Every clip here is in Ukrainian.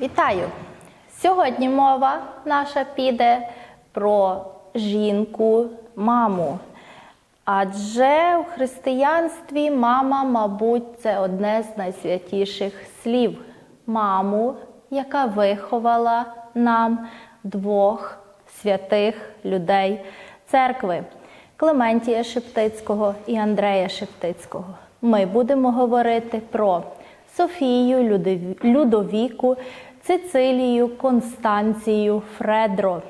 Вітаю! Сьогодні мова наша піде про жінку, маму. Адже у християнстві мама, мабуть, це одне з найсвятіших слів. Маму, яка виховала нам двох святих людей церкви Клементія Шептицького і Андрея Шептицького. Ми будемо говорити про Софію, Людові- Людовіку, Цицилію, Констанцію, Фредро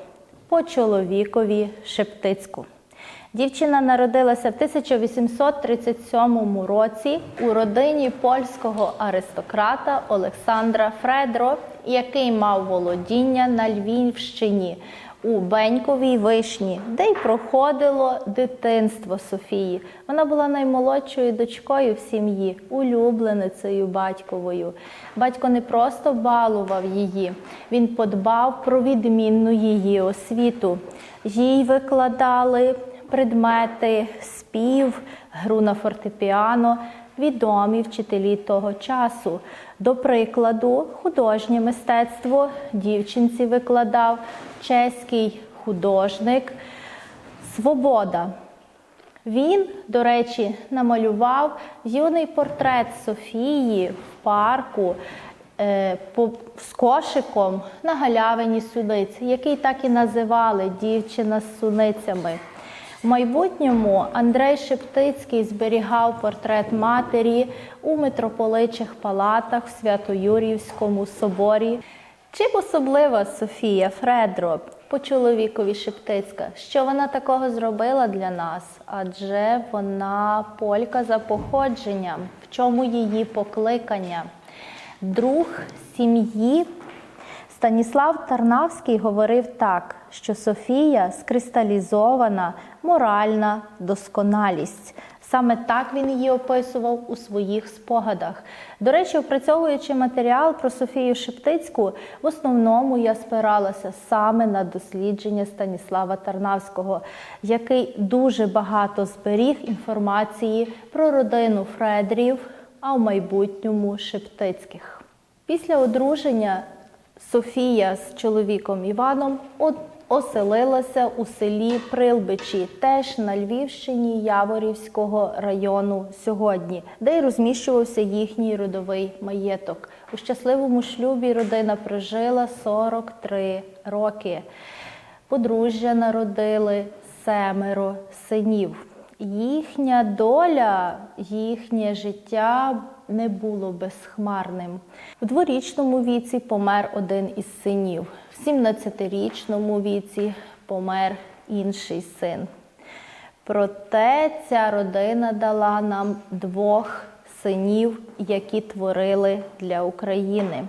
по чоловікові Шептицьку. Дівчина народилася в 1837 році у родині польського аристократа Олександра Фредро, який мав володіння на Львівщині у Беньковій вишні, де й проходило дитинство Софії. Вона була наймолодшою дочкою в сім'ї, улюбленицею батьковою. Батько не просто балував її, він подбав про відмінну її освіту. Їй викладали предмети, спів, гру на фортепіано, відомі вчителі того часу. До прикладу, художнє мистецтво дівчинці викладав чеський художник Свобода. Він, до речі, намалював юний портрет Софії в парку е, з кошиком на галявині суниць, який так і називали дівчина з суницями. В майбутньому Андрей Шептицький зберігав портрет матері у митрополичих палатах в Свято-Юріївському соборі. Чим особлива Софія Фредро по чоловікові Шептицька? Що вона такого зробила для нас? Адже вона полька за походженням, в чому її покликання? Друг сім'ї Станіслав Тарнавський говорив так, що Софія скристалізована моральна досконалість. Саме так він її описував у своїх спогадах. До речі, опрацьовуючи матеріал про Софію Шептицьку, в основному я спиралася саме на дослідження Станіслава Тарнавського, який дуже багато зберіг інформації про родину Фредрів, а в майбутньому Шептицьких. Після одруження Софія з чоловіком Іваном оселилася у селі Прилбичі, теж на Львівщині Яворівського району сьогодні, де й розміщувався їхній родовий маєток. У щасливому шлюбі родина прожила 43 роки. Подружжя народили семеро синів. Їхня доля, їхнє життя не було безхмарним. У дворічному віці помер один із синів, 17-річному віці помер інший син. Проте ця родина дала нам двох синів, які творили для України.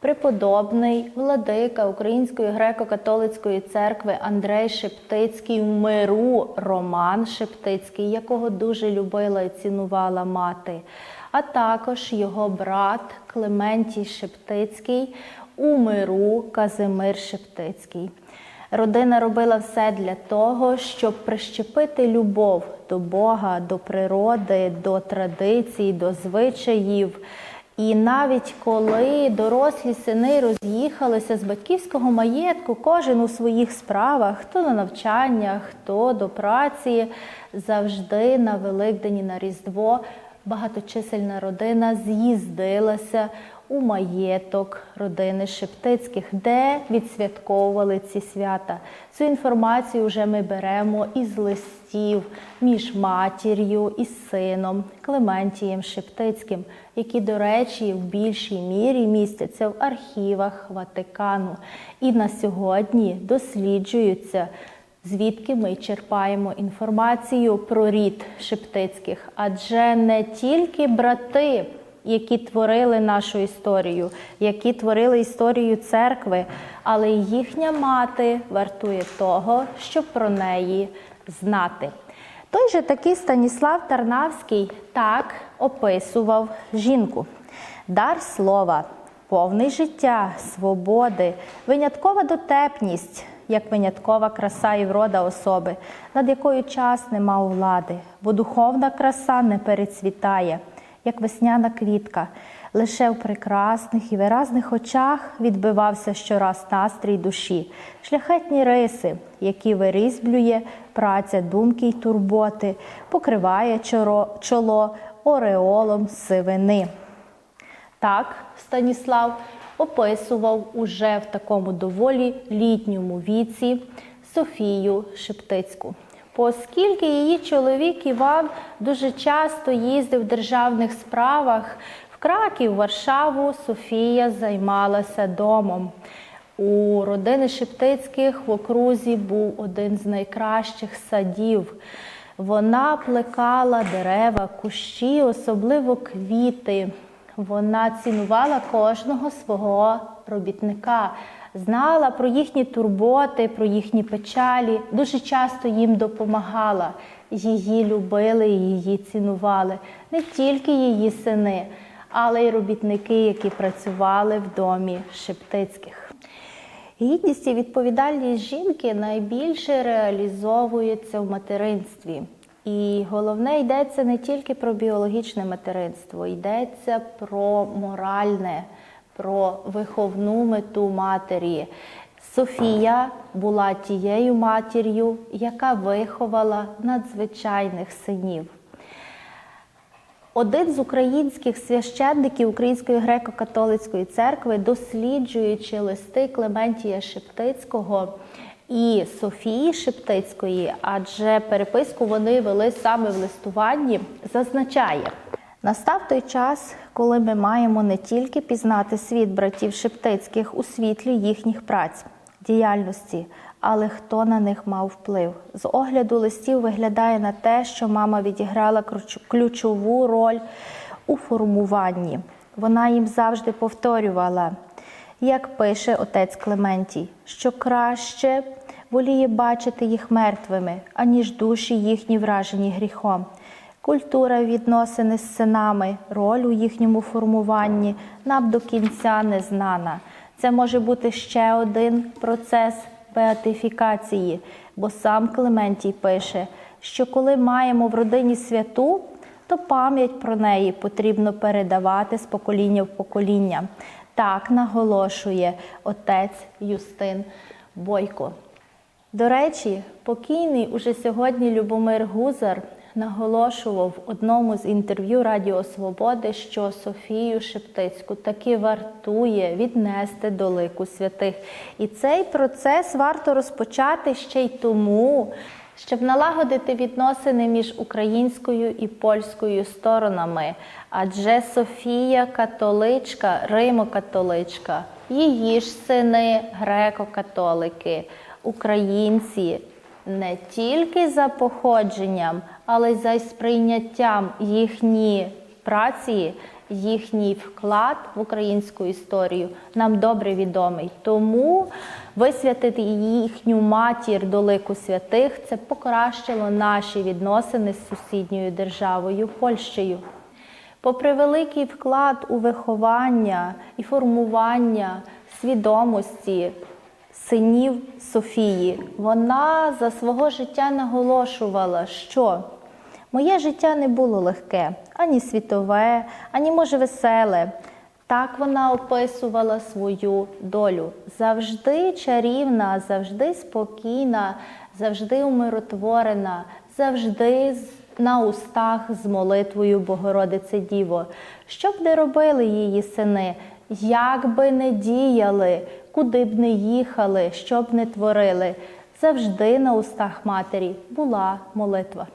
Преподобний владика Української греко-католицької церкви Андрей Шептицький в миру Роман Шептицький, якого дуже любила і цінувала мати, а також його брат Клементій Шептицький у миру Казимир Шептицький. Родина робила все для того, щоб прищепити любов до Бога, до природи, до традицій, до звичаїв. І навіть коли дорослі сини роз'їхалися з батьківського маєтку, кожен у своїх справах, хто на навчання, хто до праці, завжди на Великдень і на Різдво багаточисельна родина з'їздилася у маєток родини Шептицьких, де відсвятковували ці свята. Цю інформацію вже ми беремо із листів між матір'ю і сином Клементієм Шептицьким, які, до речі, в більшій мірі містяться в архівах Ватикану. І на сьогодні досліджуються звідки ми черпаємо інформацію про рід Шептицьких, адже не тільки брати, які творили нашу історію, які творили історію церкви, але їхня мати вартує того, щоб про неї знати. Той же такий Станіслав Тарнавський так описував жінку. Дар слова, повний життя, свободи, виняткова дотепність, як виняткова краса і врода особи, над якою час нема влади, бо духовна краса не перецвітає, як весняна квітка. Лише в прекрасних і виразних очах відбивався щораз настрій душі, шляхетні риси, які вирізблює праця думки й турботи, покриває чоло ореолом сивини. Так, Станіслав описував уже в такому доволі літньому віці Софію Шептицьку. Оскільки її чоловік Іван дуже часто їздив в державних справах в Краків, Варшаву, Софія займалася домом. У родини Шептицьких в окрузі був один з найкращих садів. Вона плекала дерева, кущі, особливо квіти. Вона цінувала кожного свого робітника, знала про їхні турботи, про їхні печалі, дуже часто їм допомагала. Її любили, її цінували не тільки її сини, але й робітники, які працювали в домі Шептицьких. Гідність і відповідальність жінки найбільше реалізовується в материнстві. І головне йдеться не тільки про біологічне материнство, йдеться про моральне, про виховну мету матері. Софія була тією матір'ю, яка виховала надзвичайних синів. Один з українських священників Української греко-католицької церкви, досліджуючи листи Клементія Шептицького і Софії Шептицької, адже переписку вони вели саме в листуванні, зазначає. Настав той час, коли ми маємо не тільки пізнати світ братів Шептицьких у світлі їхніх праць, діяльності, але хто на них мав вплив. З огляду листів виглядає на те, що мама відіграла ключову роль у формуванні. Вона їм завжди повторювала, як пише отець Клементій, що краще воліє бачити їх мертвими, аніж душі їхні вражені гріхом. Культура відносини з синами, роль у їхньому формуванні нам до кінця не знана. Це може бути ще один процес беатифікації, бо сам Клементій пише, що коли маємо в родині святу, то пам'ять про неї потрібно передавати з покоління в покоління. Так наголошує отець Юстин Бойко. До речі, покійний уже сьогодні Любомир Гузар наголошував в одному з інтерв'ю Радіо Свободи, що Софію Шептицьку таки вартує віднести до лику святих. І цей процес варто розпочати ще й тому, щоб налагодити відносини між українською і польською сторонами. Адже Софія католичка, Римо-католичка, її ж сини греко-католики, українці не тільки за походженням, але за сприйняттям їхні праці, їхній вклад в українську історію нам добре відомий. Тому висвятити їхню матір до лику святих це покращило наші відносини з сусідньою державою Польщею. Попри великий вклад у виховання і формування свідомості синів Софії, вона за свого життя наголошувала, що моє життя не було легке, ані світове, ані може веселе. Так вона описувала свою долю. Завжди чарівна, завжди спокійна, завжди умиротворена, завжди на устах з молитвою Богородице Діво. Що б не робили її сини, як би не діяли, куди б не їхали, що б не творили, завжди на устах матері була молитва.